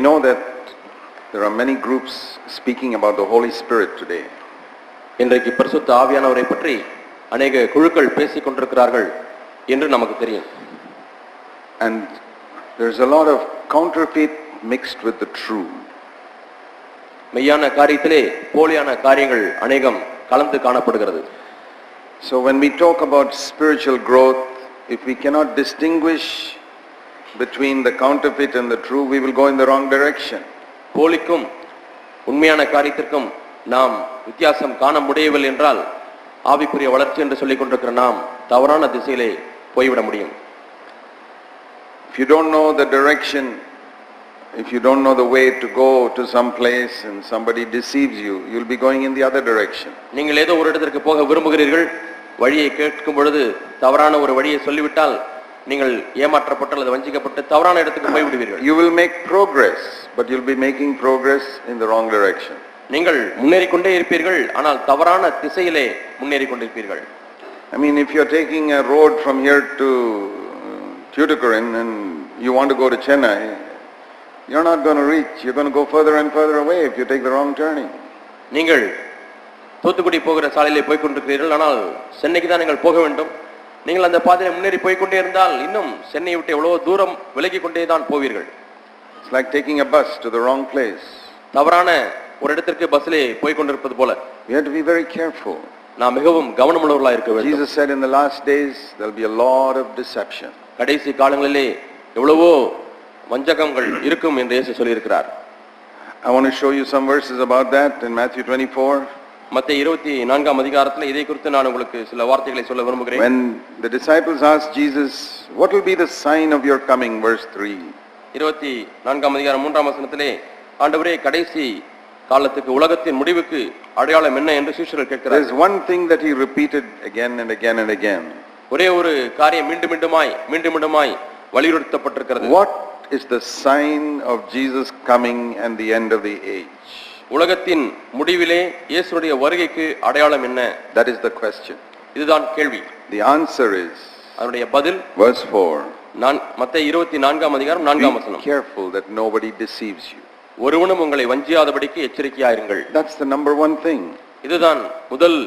know that there are many groups speaking about the Holy Spirit today. இன்றைக்கு பரிசுத்த ஆவியானவரை பற்றி அநேக குழுக்கள் பேசிக் கொண்டிருக்கிறார்கள் என்று நமக்கு தெரியும் And there's a lot of counterfeit mixed with the true. மெய்யான காரியத்திலே போலியான காரியங்கள் அநேகம் கலந்து காணப்படுகிறது So when we talk about spiritual growth, if we cannot distinguish between the counterfeit and the true, we will go in the wrong direction. போலிக்கும் உண்மையான காரியத்திற்கும் நாம் வித்தியாசம் காண முடியவில்லை என்றால் ஆவிக்குரிய வளர்ச்சி என்று சொல்லிக் கொண்டிருக்கிற நாம் தவறான திசையிலே போய்விட முடியும் If you don't know the direction, if you don't know the way to go to some place and somebody deceives you, you'll be going in the other direction. நீங்கள் ஏதோ ஒரு இடத்திற்கு போக விரும்புகிறீர்கள் வழியை கேட்கும் பொழுது தவறான ஒரு வழியை சொல்லிவிட்டால் நீங்கள் ஏமாற்றப்பட்டு அல்லது வஞ்சிக்கப்பட்டு தவறான இடத்துக்கு போய்விடுவீர்கள் You will make progress, but you'll be making progress in the wrong direction. நீங்கள் முன்னேறிக் கொண்டே இருப்பீர்கள் ஆனால் தவறான திசையிலே முன்னேறிக் கொண்டிருப்பீர்கள் I mean, if you're taking a road from here to uh, Tuticorin and you want to go to Chennai, you're not going to reach. You're going to go further and further away if you take the wrong turning. நீங்கள் தூத்துக்குடி போகிற சாலையிலே போய் கொண்டிருக்கிறீர்கள் ஆனால் சென்னைக்கு தான் நீங்கள் போக வேண்டும் நீங்கள் அந்த பாதையில முன்னேறி போய் கொண்டே இருந்தால் இன்னும் சென்னையை விட்டு எவ்வளவு தூரம் விலகி கொண்டே தான் போவீர்கள் like taking a bus to the wrong place. தவறான ஒரு இடத்திற்கு பஸ்ஸிலே போய் கொண்டிருப்பது போல to be very careful. நாம் மிகவும் கவனமுள்ளவர்களாக இருக்க வேண்டும் Jesus said in the last days, there'll be a lot of deception. கடைசி காலங்களிலே எவ்வளவோ வஞ்சகங்கள் இருக்கும் என்று இயேசு சொல்லியிருக்கிறார் I want to show you some verses about that in Matthew 24. மத்திய இருபத்தி நான்காம் அதிகாரத்தில் இதை குறித்து நான் உங்களுக்கு சில வார்த்தைகளை சொல்ல விரும்புகிறேன் When the disciples asked Jesus, what will be the sign of your coming, verse 3. இருபத்தி நான்காம் அதிகாரம் மூன்றாம் வசனத்திலே ஆண்டவரே கடைசி காலத்துக்கு உலகத்தின் முடிவுக்கு அடையாளம் என்ன என்று சீஷர்கள் கேட்கிறார் one thing that he repeated again and again and again. ஒரே ஒரு காரியம் மீண்டும் மீண்டுமாய் மீண்டும் மீண்டுமாய் வலியுறுத்தப்பட்டிருக்கிறது What is the sign of Jesus coming and the end of the age? உலகத்தின் முடிவிலே இயேசுடைய வருகைக்கு அடையாளம் என்ன That is the question. இதுதான் கேள்வி The answer is, அதனுடைய பதில் verse 4, நான் மத்திய இருபத்தி நான்காம் அதிகாரம் நான்காம் be வசனம் careful that nobody deceives you. ஒருவனும் உங்களை வஞ்சியாதபடிக்கு எச்சரிக்கையாயிருங்கள் That's the number one thing. இதுதான் முதல்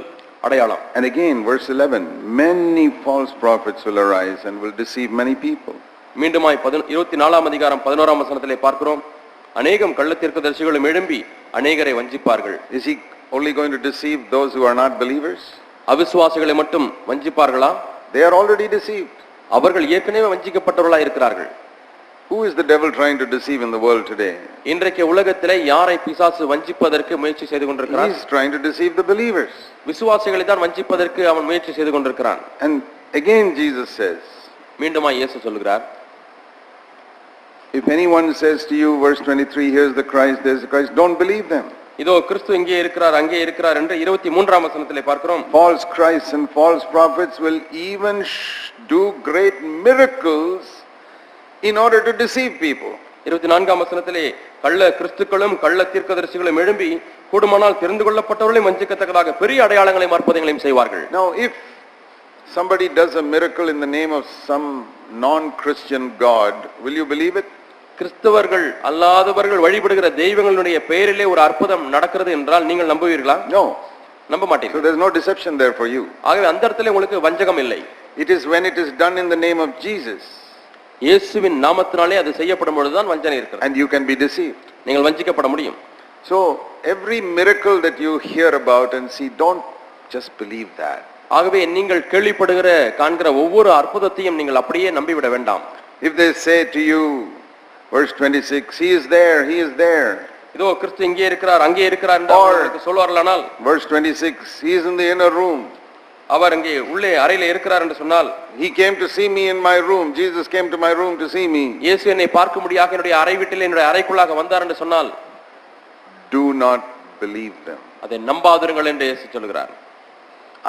அடையாளம் And again, verse 11, many false prophets will arise and will deceive many people. மீண்டுமாய் பதினொ- இருபத்தி நாலாம் அதிகாரம் பதினோராம் வசனத்திலே பார்க்கிறோம் அநேகம் கள்ளத்தீர்க்கதரிசிகளும் எழும்பி அநேகரை வஞ்சிப்பார்கள் Is he only going to deceive those who are not believers? அவிசுவாசிகளை மட்டும் வஞ்சிப்பார்களா They are already deceived. அவர்கள் ஏற்கனவே வஞ்சிக்கப்பட்டவர்களா இருக்கிறார்கள் Who is the devil trying to deceive in the world today? இன்றைக்கு உலகத்திலே யாரை பிசாசு வஞ்சிப்பதற்கு முயற்சி செய்து கொண்டிருக்கிறான் He's trying to deceive the believers. விசுவாசிகளை தான் வஞ்சிப்பதற்கு அவன் முயற்சி செய்து கொண்டிருக்கிறான் And again Jesus says, மீண்டுமாய் இயேசு சொல்லுகிறார் if anyone says to you, verse 23, here's the Christ, there's the Christ, don't believe them. இதோ கிறிஸ்து இங்கே இருக்கிறார் அங்கே இருக்கிறார் என்று இருபத்தி மூன்றாம் வசனத்திலே பார்க்கிறோம் False Christs and false prophets will even sh- do great miracles in order to deceive people. இருபத்தி நான்காம் வசனத்திலே கள்ள கிறிஸ்துக்களும் கள்ள தீர்க்கதரிசிகளும் எழும்பி கூடுமானால் தெரிந்து கொள்ளப்பட்டவர்களையும் வஞ்சிக்கத்தக்கதாக பெரிய அடையாளங்களையும் அற்புதங்களையும் செய்வார்கள் Now, if somebody does a miracle in the name of some non-Christian God, will you believe it? கிறிஸ்தவர்கள் அல்லாதவர்கள் வழிபடுகிற தெய்வங்களுடைய பெயரிலே ஒரு அற்புதம் நடக்கிறது என்றால் நீங்கள் நம்புவீர்களா. நம்ப So மாட்டீர்கள் there's no deception there for you. ஆகவே அந்த இடத்துல உங்களுக்கு வஞ்சகம் இல்லை It is when it is done in the name of Jesus இயேசுவின் நாமத்தினாலே அது செய்யப்படும் பொழுதுதான் வஞ்சனை இருக்கிறது and you can be deceived. நீங்கள் வஞ்சிக்கப்பட முடியும் So every miracle that you hear about and see, don't just believe that. ஆகவே நீங்கள் கேள்விப்படுகிற காண்கிற ஒவ்வொரு அற்புதத்தையும் நீங்கள் அப்படியே நம்பிவிட வேண்டாம் If they say to you, verse 26, he is there, he is there. இதோ கிறிஸ்து இங்கே இருக்கிறார் அங்கே இருக்கிறார் என்று Or- அவர்களுக்கு சொல்வார்களானால் Verse 26, he is in the inner room. அவர் அங்கே உள்ளே அறையில இருக்கிறார் என்று சொன்னால் He came to see me in my room. Jesus came to my room to see me. இயேசு என்னை பார்க்கும்படியாக என்னுடைய அறை வீட்டில் என்னுடைய அறைக்குள்ளாக வந்தார் என்று சொன்னால் Do not believe them. அதை நம்பாதிருங்கள் என்று இயேசு சொல்கிறார்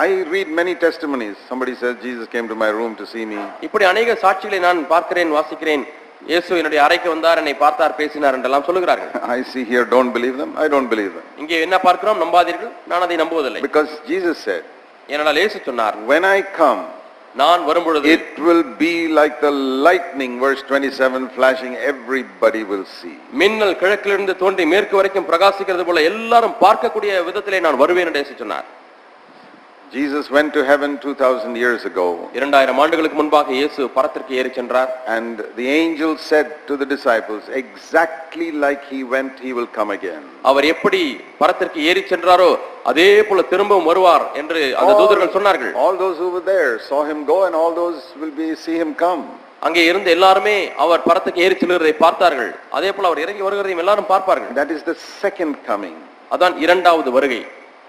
I read many testimonies. Somebody says, Jesus came to my room to see me. இப்படி அநேக சாட்சிகளை நான் பார்க்கிறேன் வாசிக்கிறேன் இயேசு என்னுடைய அறைக்கு வந்தார் என்னை பார்த்தார் பேசினார் என்றெல்லாம் சொல்லுகிறார்கள் I see here, don't believe them. I don't believe them. இங்கே என்ன பார்க்கிறோம் நம்பாதீர்கள் நான் அதை நம்புவதில்லை Because Jesus said, ஏனென்றால் இயேசு சொன்னார் when I come, நான் வரும்பொழுது it will be like the lightning, verse 27, flashing, everybody will see. மின்னல் கிழக்கிலிருந்து தோன்றி மேற்கு வரைக்கும் பிரகாசிக்கிறது போல எல்லாரும் பார்க்கக்கூடிய விதத்திலே நான் வருவேன் என்று இயேசு சொன்னார் Jesus went to heaven 2000 years ago இரண்டாயிரம் ஆண்டுகளுக்கு முன்பாக இயேசு பரத்திற்கு ஏறி சென்றார் and the angel said to the disciples, exactly like he went, he will come again. அவர் எப்படி பரத்திற்கு ஏறி சென்றாரோ அதே போல திரும்பவும் வருவார் என்று அந்த தூதர்கள் சொன்னார்கள் all those who were there saw him go and all those will be, see him come. அங்கே இருந்த எல்லாருமே அவர் பரத்துக்கு ஏறி செல்கிறதை பார்த்தார்கள் அதே போல அவர் இறங்கி வருகிறதையும் எல்லாரும் பார்ப்பார்கள் That is the second coming. அதான் இரண்டாவது வருகை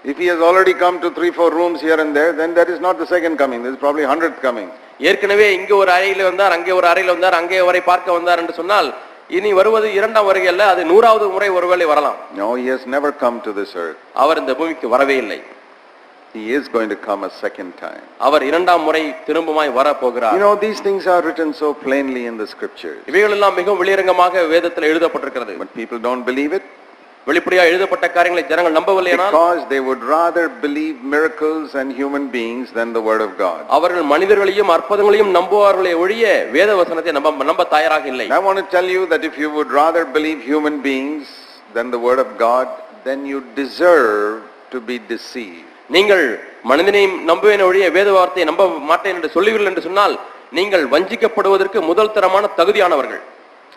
If he has already come to three, four rooms here and there, then that is not the second coming, this is probably hundredth coming. ஏற்கனவே இங்க ஒரு அறையில வந்தார் அங்கே ஒரு அறையில வந்தார் அங்கே வரை பார்க்க வந்தார் என்று சொன்னால் இனி வருவது இரண்டாம் வருகை அல்ல அது நூறாவது முறை ஒருவேளை வரலாம் No, he has never come to this earth. அவர் இந்த பூமிக்கு வரவே இல்லை He is going to come a second time. அவர் இரண்டாம் முறை திரும்பமாய் வர You போகிறார் know, these things are written so plainly in the scriptures, இவைகள் எல்லாம் மிகவும் வெளியரங்கமாக வேதத்தில் எழுதப்பட்டிருக்கிறது but people don't believe it வெளிப்படையா எழுதப்பட்ட காரியங்களை ஜனங்கள் நம்பவில்லையானால் because they would rather believe miracles and human beings than the word of God. அவர்கள் மனிதர்களையும் அற்புதங்களையும் நம்புவார்களே ஒழிய வேத வசனத்தை நம்ப நம்ப தயாராக இல்லை I want to tell you that if you would rather believe human beings than the word of God, then you deserve to be deceived. நீங்கள் மனிதனையும் நம்புவேன் ஒழிய வேத வார்த்தையை நம்ப மாட்டேன் என்று சொல்லுவீர்கள் என்று சொன்னால் நீங்கள் வஞ்சிக்கப்படுவதற்கு முதல் தரமான தகுதியானவர்கள்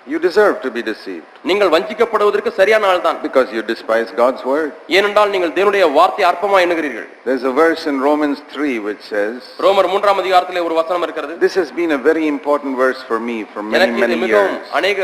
You deserve to be deceived நீங்கள் வஞ்சிக்கப்படுவதற்கு சரியான ஆள்தான் because you despise God's word. ஏனென்றால் நீங்கள் தேவனுடைய வார்த்தை அற்பமா எண்ணுகிறீர்கள் There's a verse in Romans 3 which says, ரோமர் மூன்றாம் அதிகாரத்திலே ஒரு வசனம் இருக்கிறது this has been a very important verse for me for many, எனக்கு இது many மிகவும் years. அநேக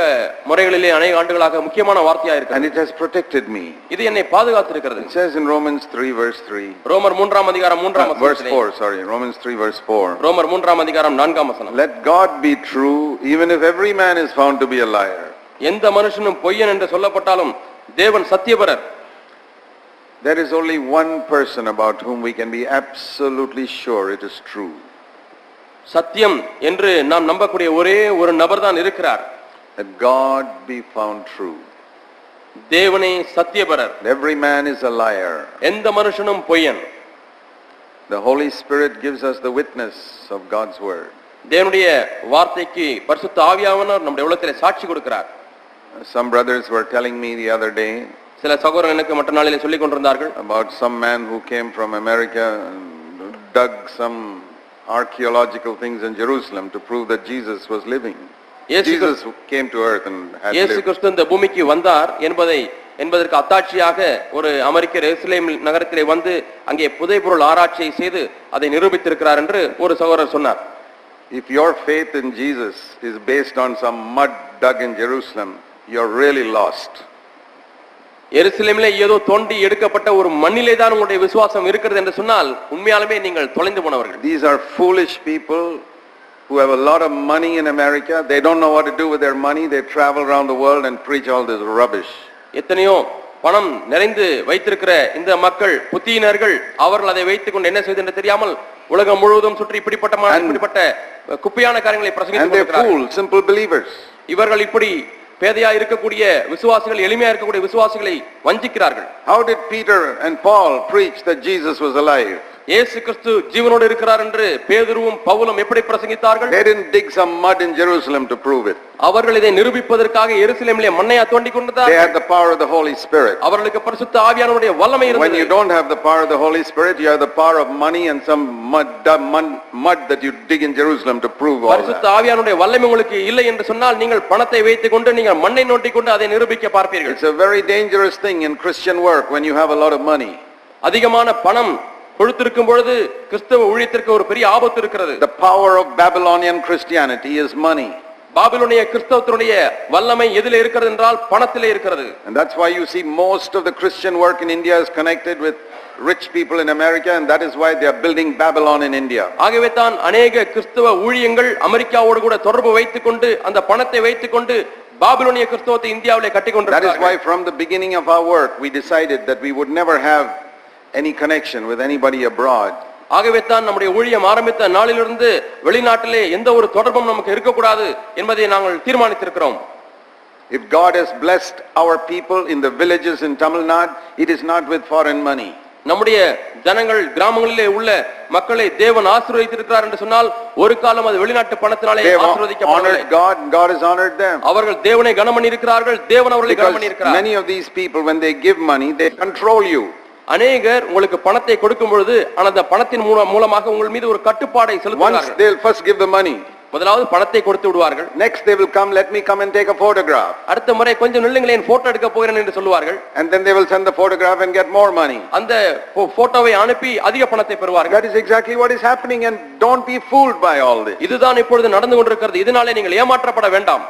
முறைகளிலே அநேக ஆண்டுகளாக முக்கியமான வார்த்தையா And இருக்கிறது it has protected me. இது என்னை பாதுகாத்திருக்கிறது It says in Romans 3 verse 3, ரோமர் மூன்றாம் அதிகாரம் மூன்றாம் uh, verse வசனத்திலே 4, sorry, Romans 3 verse 4. ரோமர் மூன்றாம் அதிகாரம் நான்காம் வசனம் Let God be true, even if every man is found to be a liar. எந்த மனுஷனும் பொய்யன் என்று சொல்லப்பட்டாலும் தேவன் சத்தியபரர் There is only one person about whom we can be absolutely sure it is true. சத்தியம் என்று நாம் நம்பக்கூடிய ஒரே ஒரு நபர் தான் இருக்கிறார் That God be found true. தேவனே சத்தியபரர் Every man is a liar. எந்த மனுஷனும் பொய்யன் The Holy Spirit gives us the witness of God's word. தேவனுடைய வார்த்தைக்கு பரிசுத்த ஆவியானவர் நம்முடைய உள்ளத்திலே சாட்சி கொடுக்கிறார் Some brothers were telling me the other day சில சகோதரர் எனக்கு மற்ற நாளிலே சொல்லிக் கொண்டிருந்தார்கள் about some man who came from America and dug some archaeological things in Jerusalem to prove that Jesus was living. Jesus came to earth and had இயேசு. கிறிஸ்து இந்த பூமிக்கு வந்தார் என்பதை என்பதற்கு அத்தாட்சியாக ஒரு அமெரிக்க எருசலேம் நகரத்திலே வந்து அங்கே புதைபொருள் ஆராய்ச்சியை செய்து அதை நிரூபித்திருக்கிறார் என்று ஒரு சகோதரர் சொன்னார் If your faith in Jesus is based on some mud dug in Jerusalem, you're really lost. எருசலேமிலே ஏதோ தோண்டி எடுக்கப்பட்ட ஒரு மண்ணிலே தான் உங்களுடைய விசுவாசம் இருக்கிறது என்று சொன்னால் உண்மையாலுமே நீங்கள் தொலைந்து போனவர்கள் These are foolish people who have a lot of money in America. They don't know what to do with their money. They travel around the world and preach all this rubbish. எத்தனையோ பணம் நிறைந்து வைத்திருக்கிற இந்த மக்கள் புத்தியினர்கள் அவர்கள் அதை வைத்துக் கொண்டு என்ன செய்வது என்று தெரியாமல் உலகம் முழுவதும் சுற்றி இப்படிப்பட்ட இப்படிப்பட்ட குப்பையான காரியங்களை fools, simple believers. இவர்கள் இப்படி பேதையா இருக்கக்கூடிய விசுவாசிகள் எளிமையா இருக்கக்கூடிய விசுவாசிகளை வஞ்சிக்கிறார்கள் How did Peter and Paul preach that Jesus was alive? இயேசு கிறிஸ்து ஜீவனோடு இருக்கிறார் என்று பேதுருவும் பவுலும் எப்படி பிரசங்கித்தார்கள் They didn't dig some mud in Jerusalem to prove it. அவர்கள் இதை நிரூபிப்பதற்காக எருசலேமிலே மண்ணையா தோண்டி They கொண்டிருந்தார் had the power of the Holy Spirit. அவர்களுக்கு பரிசுத்த ஆவியானவருடைய வல்லமை When இருந்தது you don't have the power of the Holy Spirit, you have the power of money and some mud, mud, mud that you dig in Jerusalem to prove all பரிசுத்த. ஆவியானுடைய வல்லமை உங்களுக்கு இல்லை என்று சொன்னால் நீங்கள் பணத்தை வைத்துக் கொண்டு நீங்கள் மண்ணை நோட்டி கொண்டு அதை நிரூபிக்க பார்ப்பீர்கள் It's a very dangerous thing in Christian work when you have a lot of money. அதிகமான பணம் கொடுத்திருக்கும் பொழுது கிறிஸ்தவ ஊழியத்திற்கு ஒரு பெரிய ஆபத்து இருக்கிறது The power of Babylonian Christianity is money. பாபிலோனிய கிறிஸ்தவத்தினுடைய வல்லமை எதிலே இருக்கிறது என்றால் பணத்திலே இருக்கிறது And that's why you see most of the Christian work in India is connected with rich people in America and that is why they are building Babylon in India. ஆகவே தான் அநேக கிறிஸ்தவ ஊழியங்கள் அமெரிக்காவோடு கூட தொடர்பு வைத்துக் கொண்டு அந்த பணத்தை வைத்துக் கொண்டு பாபிலோனிய கிறிஸ்தவத்தை இந்தியாவிலே கட்டிக் That is why கொண்டிருக்கிறார்கள் from the beginning of our work, we decided that we would never have any connection with anybody abroad. ஆகவே தான் நம்முடைய ஊழியம் ஆரம்பித்த நாளிலிருந்து வெளிநாட்டிலே எந்த ஒரு தொடர்பும் நமக்கு இருக்கக்கூடாது என்பதை நாங்கள் தீர்மானித்திருக்கிறோம் If God has blessed our people in the villages in Tamil Nadu, it is not with foreign money. நம்முடைய ஜனங்கள் கிராமங்களிலே உள்ள மக்களை தேவன் ஆசீர்வதித்திருக்கிறார் என்று சொன்னால் ஒரு காலம் அது வெளிநாட்டு பணத்தினாலே They have ஆசீர்வதிக்கப்படவில்லை honored God, and God has honored them. அவர்கள் தேவனை கனம் பண்ணியிருக்கிறார்கள் தேவன் அவர்களை கனம் Because பண்ணியிருக்கிறார் many of these people, when they give money, they control you. அநேகர் உங்களுக்கு பணத்தை கொடுக்கும் பொழுது ஆனால் அந்த பணத்தின் மூலம் மூலமாக உங்கள் மீது ஒரு கட்டுப்பாடை செலுத்துவார்கள். They'll first give the money, முதலாவது பணத்தை கொடுத்து விடுவார்கள். Next they will come, let me come and take a photograph. அடுத்த முறை கொஞ்சம் நில்லுங்களேன் போட்டோ எடுக்க போகிறேன் என்று சொல்லுவார்கள். And then they will send the photograph and get more money. அந்த போட்டோவை அனுப்பி அதிக பணத்தை பெறுவார்கள். That is exactly what is happening and don't be fooled by all this. இதுதான் இப்பொழுது நடந்து கொண்டிருக்கிறது. இதனாலே நீங்கள் ஏமாற்றப்பட வேண்டாம்.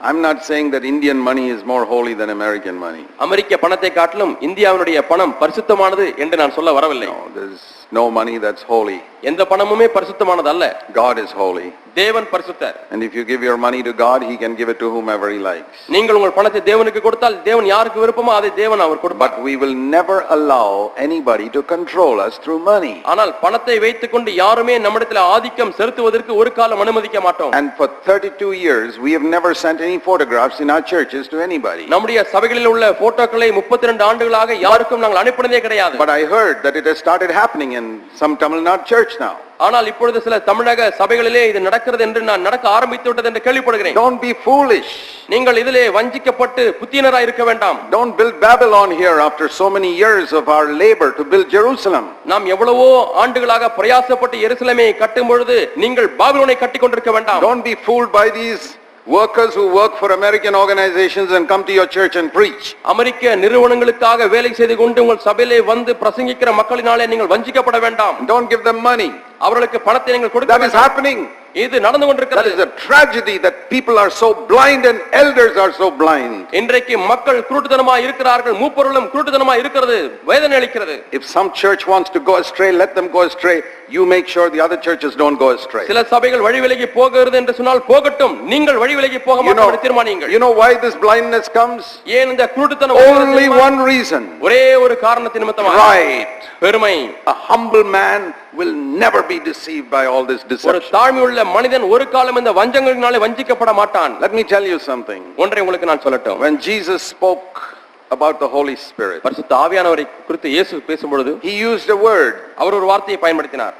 I'm not saying that Indian money is more holy than American money. அமெரிக்க பணத்தை காட்டிலும் இந்தியாவினுடைய பணம் பரிசுத்தமானது என்று நான் சொல்ல வரவில்லை No, there's no money that's holy. எந்த பணமுமே பரிசுத்தமானது அல்ல God is holy. தேவன் பரிசுத்தர் And if you give your money to God, He can give it to whomever He likes. நீங்கள் உங்கள் பணத்தை தேவனுக்கு கொடுத்தால் தேவன் யாருக்கு விருப்பமோ அதை தேவன் அவர் கொடுப்பார் But we will never allow anybody to control us through money. ஆனால் பணத்தை வைத்துக்கொண்டு யாருமே நம்மிடத்தில் ஆதிக்கம் செலுத்துவதற்கு ஒரு காலம் அனுமதிக்க மாட்டோம் And for 32 years, we have never sent any photographs in our churches to anybody. நம்முடைய சபைகளில் உள்ள போட்டோக்களை முப்பத்தி ரெண்டு ஆண்டுகளாக யாருக்கும் நாங்கள் அனுப்பினதே கிடையாது But I heard that it has started happening in in some Tamil Nadu church now. ஆனால் இப்பொழுது சில தமிழக சபைகளிலே இது நடக்கிறது என்று நான் நடக்க ஆரம்பித்து விட்டது என்று கேள்விப்படுகிறேன் Don't be foolish. நீங்கள் இதிலே வஞ்சிக்கப்பட்டு புத்தியனராய் இருக்க வேண்டாம் Don't build Babylon here after so many years of our labor to build Jerusalem. நாம் எவ்வளவோ ஆண்டுகளாக பிரயாசப்பட்டு எருசலேமை கட்டும் பொழுது நீங்கள் பாபிலோனை கட்டிக் கொண்டிருக்க வேண்டாம் Don't be fooled by these workers who work for American organizations and come to your church and preach. அமெரிக்க நிறுவனங்களுக்காக வேலை செய்து கொண்டு உங்கள் சபையிலே வந்து பிரசங்கிக்கிற மக்களினாலே நீங்கள் வஞ்சிக்கப்பட வேண்டாம் Don't give them money. அவர்களுக்கு பணத்தை நீங்கள் கொடுக்க That is happening. இது நடந்து That கொண்டிருக்கிறது is a tragedy that people are so blind and elders are so blind. இன்றைக்கு மக்கள் குருட்டுத்தனமா இருக்கிறார்கள் மூப்பொருளும் குருட்டுத்தனமா இருக்கிறது வேதனை அளிக்கிறது If some church wants to go astray, let them go astray. You make sure the other churches don't go astray. சில சபைகள் வழி விலகி போகிறது என்று சொன்னால் போகட்டும் நீங்கள் வழி விலகி போக You மாட்டோம் know, என்று தீர்மானியுங்கள் you know why this blindness comes? ஏன் இந்த குருட்டுத்தனம் வருகிறது Only தெரியுமா? one reason. ஒரே ஒரு காரணத்தின் நிமித்தமாக Pride. பெருமை A humble man will never be deceived by all this ஒரு deception. தாழ்மையுள்ள மனிதன் ஒரு காலம் இந்த வஞ்சங்களினாலே வஞ்சிக்கப்பட மாட்டான் Let me tell you something. ஒன்றை உங்களுக்கு நான் சொல்லட்டும் When Jesus spoke about the Holy Spirit, பரிசுத்த ஆவியானவரை குறித்து இயேசு பேசும் பொழுது he used a word அவர் ஒரு வார்த்தையை பயன்படுத்தினார்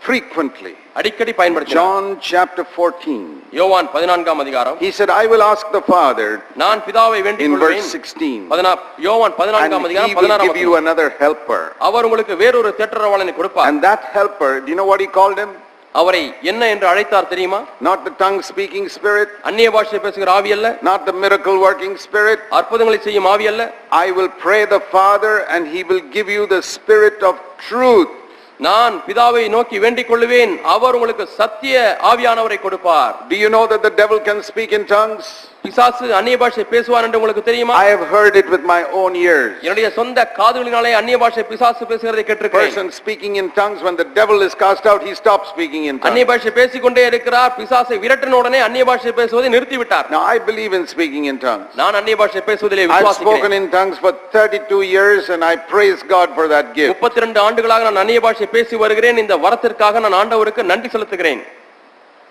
frequently. அடிக்கடி பயன்படுத்தினார் John chapter 14. யோவான் பதினான்காம் அதிகாரம் He said, I will ask the Father நான் பிதாவை வேண்டிக் in verse கொள்வேன் 16. பதினா- யோவான் பதினான்காம் And he அதிகாரம் will பதினாறாம் give you வசனம். another helper. அவர் உங்களுக்கு வேறொரு தேற்றரவாளனை கொடுப்பார் And that helper, do you know what he called him? அவரை என்ன என்று அழைத்தார் தெரியுமா Not the tongue speaking spirit, அந்நிய பாஷை பேசுகிற ஆவி அல்ல not the miracle working spirit. அற்புதங்களை செய்யும் ஆவி அல்ல I will pray the Father and he will give you the spirit of truth. நான் பிதாவை நோக்கி வேண்டிக் கொள்ளுவேன் அவர் உங்களுக்கு சத்திய ஆவியானவரை கொடுப்பார் Do you know that the devil can speak in tongues? பிசாசு அந்நிய பாஷை பேசுவார் என்று உங்களுக்கு தெரியுமா I have heard it with my own ears. என்னுடைய சொந்த காதுகளினாலே அந்நிய பாஷை பிசாசு பேசுகிறதை கேட்டிருக்கிறேன் Person speaking in tongues, when the devil is cast out, he stops speaking in அந்நிய. பாஷை பேசிக்கொண்டே இருக்கிறார் பிசாசை விரட்டின உடனே அந்நிய பாஷை பேசுவதை நிறுத்திவிட்டார் Now, I believe in speaking in tongues. நான் அந்நிய பாஷை பேசுவதிலே I've spoken விசுவாசிக்கிறேன் in tongues for 32 years and I praise God for that gift. முப்பத்தி ரெண்டு ஆண்டுகளாக நான் அந்நிய பாஷை பேசி வருகிறேன் இந்த வரத்திற்காக நான் ஆண்டவருக்கு நன்றி செலுத்துகிறேன்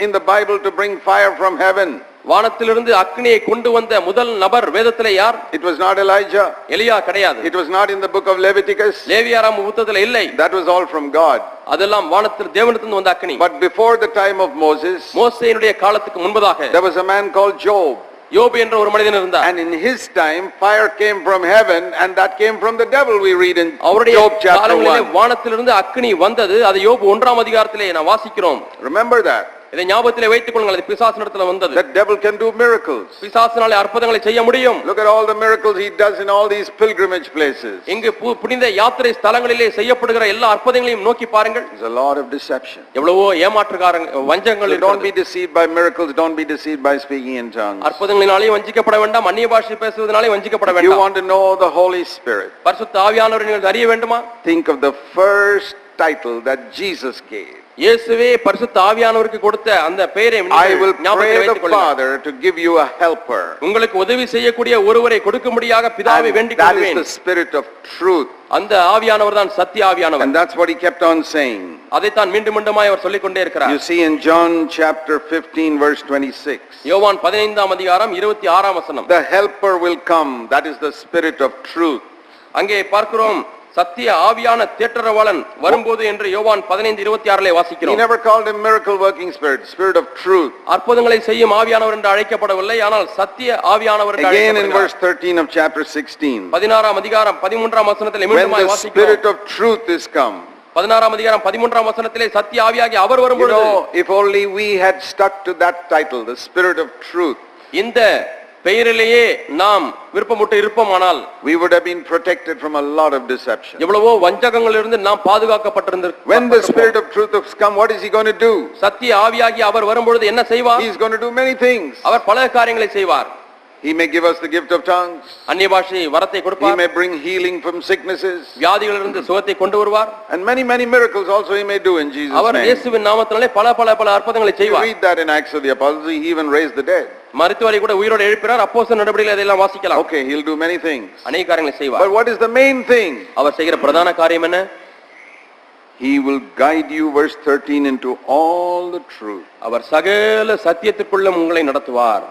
in the Bible to bring fire from heaven? வானத்திலிருந்து அக்னியை கொண்டு வந்த முதல் நபர் வேதத்திலே யார் It was not Elijah. எலியா கிடையாது It was not in the book of Leviticus. லேவியாராம் புத்தகத்துல இல்லை That was all from God. அதெல்லாம் வானத்தில் தேவனிடத்திலிருந்து வந்த அக்னி But before the time of Moses, மோசேயினுடைய காலத்துக்கு முன்பதாக there was a man called Job. யோபு என்ற ஒரு மனிதன் இருந்தார் And in his time, fire came from heaven and that came from the devil, we read in அவருடைய Job chapter காலங்களிலே 1. வானத்திலிருந்து அக்னி வந்தது அது யோபு ஒன்றாம் அதிகாரத்திலே நான் வாசிக்கிறோம் Remember that. இதை ஞாபகத்திலே வைத்துக் கொள்ளுங்கள் அது பிசாசினிடத்துல வந்தது That devil can do miracles. பிசாசினாலே அற்புதங்களை செய்ய முடியும் Look at all the miracles he does in all these pilgrimage places. இங்கு புனித யாத்திரை ஸ்தலங்களிலே செய்யப்படுகிற எல்லா அற்புதங்களையும் நோக்கி பாருங்கள் There's a lot of deception. எவ்வளவோ ஏமாற்றுக்காரங்க வஞ்சங்கள் So don't be deceived by miracles, don't be deceived by speaking in tongues. அற்புதங்களினாலே வஞ்சிக்கப்பட வேண்டாம் அந்நிய பாஷை பேசுவதனாலே வஞ்சிக்கப்பட You வேண்டாம் want to know the Holy Spirit. பரிசுத்த ஆவியானவரை நீங்கள் அறிய வேண்டுமா Think of the first title that Jesus gave. இயேசுவே பரிசுத்த ஆவியானவருக்கு கொடுத்த அந்த பெயரை I will pray the Father to give you a helper. உங்களுக்கு உதவி செய்யக்கூடிய ஒருவரை கொடுக்கும்படியாக பிதாவை வேண்டிக் that is கொள்வேன் the spirit of truth. அந்த ஆவியானவர் தான் சத்திய ஆவியானவர் And that's what he kept on saying. அதைத்தான் மீண்டும் மீண்டுமாய் அவர் சொல்லிக் கொண்டே இருக்கிறார் You see in John chapter 15 verse 26. யோவான் பதினைந்தாம் அதிகாரம் இருபத்தி ஆறாம் வசனம் The helper will come, that is the spirit of truth. அங்கே பார்க்கிறோம் சத்திய ஆவியான தேற்றரவாளன் வரும்போது என்று யோவான் பதினைந்து இருபத்தி ஆறிலே He வாசிக்கிறோம் never called him miracle working spirit, spirit of truth. அற்புதங்களை செய்யும் ஆவியானவர் என்று அழைக்கப்படவில்லை ஆனால் சத்திய ஆவியானவர் என்று Again in verse அழைக்கப்படுகிறார் 13 of chapter 16. பதினாறாம் அதிகாரம் பதிமூன்றாம் வசனத்திலே When மீண்டுமாய் the வாசிக்கிறோம் spirit of truth is come. பதினாறாம் அதிகாரம் பதிமூன்றாம் வசனத்திலே சத்திய ஆவியாகி அவர் You வரும்பொழுது know, if only we had stuck to that title, the spirit of truth, இந்த பெயரிலேயே நாம் விருப்பமுட்டு இருப்போமானால் we would have been protected from a lot of deception. எவ்வளவோ வஞ்சகங்களிலிருந்து நாம் பாதுகாக்கப்பட்டிருந்த When the spirit of truth has come, what is he going to do? சத்திய ஆவியாகி அவர் வரும்பொழுது என்ன செய்வார் He's going to do many things. அவர் பல காரியங்களை செய்வார் He may give us the gift of tongues. அந்நிய பாஷை வரத்தை He கொடுப்பார் may bring healing from sicknesses. வியாதிகளிலிருந்து சுகத்தை கொண்டு வருவார் And many, many miracles also he may do in Jesus' our name. இயேசுவின் நாமத்தினாலே பல பல பல அற்புதங்களை You செய்வார் read that in Acts of the Apostles, he even raised the dead. மருத்துவரை கூட உயிரோடு எழுப்பினார் அப்போஸ்தலர் நடவடிக்கையில் அதெல்லாம் வாசிக்கலாம் Okay, he'll do many things. அநேக காரியங்களை செய்வார் But what is the main thing? அவர் செய்கிற பிரதான காரியம் என்ன He will guide you, verse 13, into all the truth. அவர் சகல சத்தியத்திற்குள்ளும் உங்களை நடத்துவார்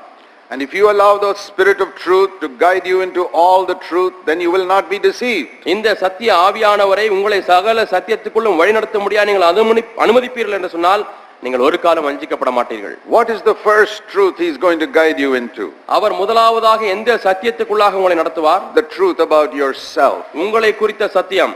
And if you allow the spirit of truth to guide you into all the truth, then you will not be deceived. இந்த சத்திய ஆவியானவரை உங்களை சகல சத்தியத்துக்குள்ளும் வழிநடத்த முடியாது நீங்கள் அனுமதி அனுமதிப்பீர்கள் என்று சொன்னால் நீங்கள் ஒரு காலம் வஞ்சிக்கப்பட மாட்டீர்கள் What is the first truth he's going to guide you into? அவர் முதலாவதாக எந்த சத்தியத்துக்குள்ளாக உங்களை நடத்துவார் The truth about yourself. உங்களை குறித்த சத்தியம்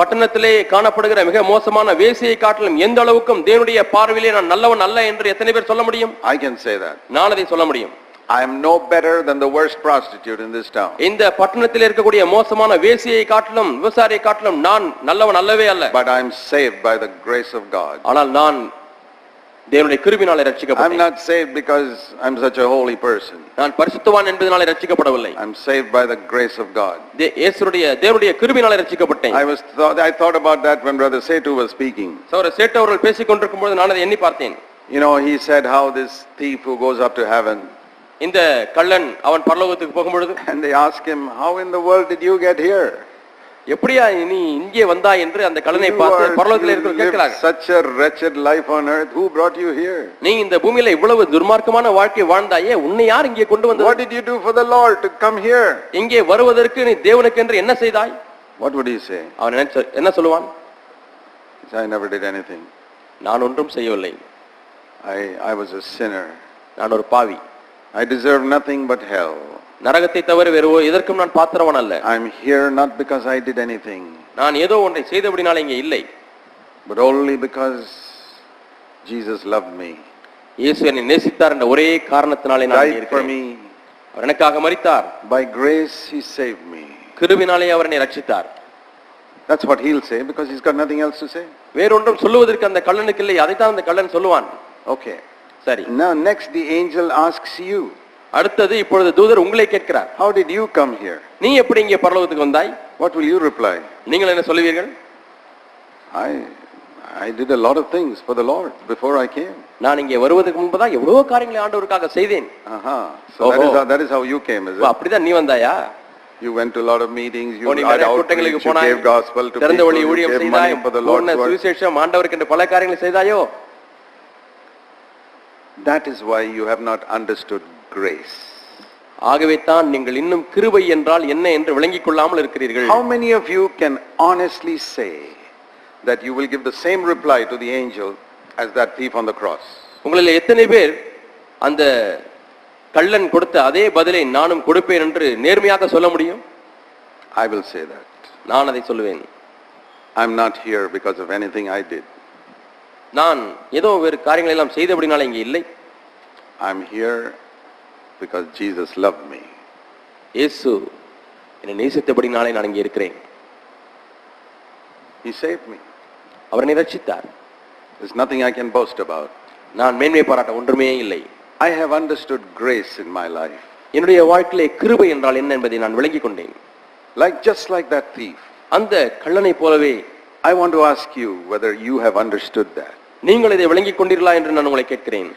பட்டணத்திலே காணப்படுகிற மிக மோசமான வேசியை காட்டிலும் எந்த அளவுக்கும் தேவனுடைய பார்வையிலே நான் நல்லவன் அல்ல என்று எத்தனை பேர் சொல்ல முடியும் I can say that. நான் அதை சொல்ல முடியும் I am no better than the worst prostitute in this town. இந்த பட்டணத்தில் இருக்கக்கூடிய மோசமான வேசியை காட்டிலும் விவசாயியை காட்டிலும் நான் நல்லவன் அல்லவே அல்ல But I am saved by the grace of God. ஆனால் நான் தேவனுடைய கிருபினாலே I'm ரட்சிக்கப்பட்டேன் not saved because I'm such a holy person. நான் பரிசுத்தவான் என்பதனாலே ரட்சிக்கப்படவில்லை I'm saved by the grace of God. தே- இயேசுடைய தேவனுடைய கிருபினாலே ரட்சிக்கப்பட்டேன் I was, thought- I thought about that when Brother Setu was speaking. சோர சேட்டு அவர்கள் பேசிக் கொண்டிருக்கும் பொழுது நான் அதை எண்ணி பார்த்தேன் You know, he said how this thief who goes up to heaven, இந்த கள்ளன் அவன் பரலோகத்துக்கு போகும்பொழுது and they ask him, how in the world did you get here? எப்படியா நீ இங்கே வந்தா என்று அந்த You பார்த்து பரலோகத்தில் you இருக்க lived கேட்கிறாங்க such a wretched life on earth, who brought you here? நீ இந்த பூமியில இவ்வளவு துர்மார்க்கமான வாழ்க்கை வாழ்ந்தாயே உன்னை யார் இங்கே கொண்டு What வந்தது did you do for the Lord to come here? இங்கே வருவதற்கு நீ தேவனுக்கு என்று என்ன செய்தாய் What would he say? அவன் என்ன என்ன சொல்லுவான் I never did anything. நான் ஒன்றும் செய்யவில்லை I, I was a sinner. நான் ஒரு பாவி I deserve nothing but hell. நரகத்தை தவிர வேறு எதற்கும் நான் பாத்திரவன் அல்ல I'm here not because I did anything, நான் ஏதோ ஒன்றை செய்தபடினால இங்கே இல்லை but only because Jesus loved me, இயேசு என்னை நேசித்தார் என்ற ஒரே காரணத்தினாலே நான் இருக்கிறேன். அவர் எனக்காக மரித்தார் By grace, he saved me. கிருபினாலே அவர் என்னை ரட்சித்தார் That's what he'll say because he's got nothing else to say. வேறொன்றும் சொல்லுவதற்கு அந்த கள்ளனுக்கு இல்லை அதைத்தான் அந்த கள்ளன் சொல்லுவான் Okay. சரி Now, next the angel asks you, அடுத்தது இப்பொழுது தூதர் உங்களை கேட்கிறார் How did you come here? நீ எப்படி இங்கே பரலோகத்துக்கு வந்தாய் What will you reply? நீங்கள் என்ன சொல்லுவீர்கள் I, I did a lot of things for the Lord before I came. நான் இங்கே வருவதற்கு முன்பதா எவ்வளவோ காரியங்களை ஆண்டவருக்காக செய்தேன் Aha. So that is, Oh. that is how you came, is it? அப்படிதான் நீ வந்தாயா You went to a lot of meetings, you had outreach, you gave gospel to people, you gave money for the Lord's work. சுவிசேஷம் ஆண்டவருக்கு பல காரியங்களை செய்தாயோ That is why you have not understood grace. ஆகவே தான் நீங்கள் இன்னும் கிருபை என்றால் என்ன என்று விளங்கிக் கொள்ளாமல் இருக்கிறீர்கள் How many of you can honestly say that you will give the same reply to the angel as that thief on the cross? உங்களில் எத்தனை பேர் அந்த கள்ளன் கொடுத்த அதே பதிலை நானும் கொடுப்பேன் என்று நேர்மையாக சொல்ல முடியும் I will say that. நான் அதை சொல்லுவேன் I'm not here because of anything I did. நான் ஏதோ வேறு காரியங்களை எல்லாம் செய்தபடினால இங்கே இல்லை I'm here because Jesus loved me. இயேசு என்னை நேசித்தபடினாலே நான் இங்கே இருக்கிறேன் He saved me. அவர் என்னை ரட்சித்தார் There's nothing I can boast about. நான் மேன்மை பாராட்ட ஒன்றுமே இல்லை I have understood grace in my life. என்னுடைய வாழ்க்கையிலே கிருபை என்றால் என்ன என்பதை நான் விளங்கிக் கொண்டேன் Like, just like that thief. அந்த கள்ளனைப் போலவே I want to ask you whether you have understood that. நீங்கள் இதை விளங்கிக் கொண்டீர்களா என்று நான் உங்களை கேட்கிறேன்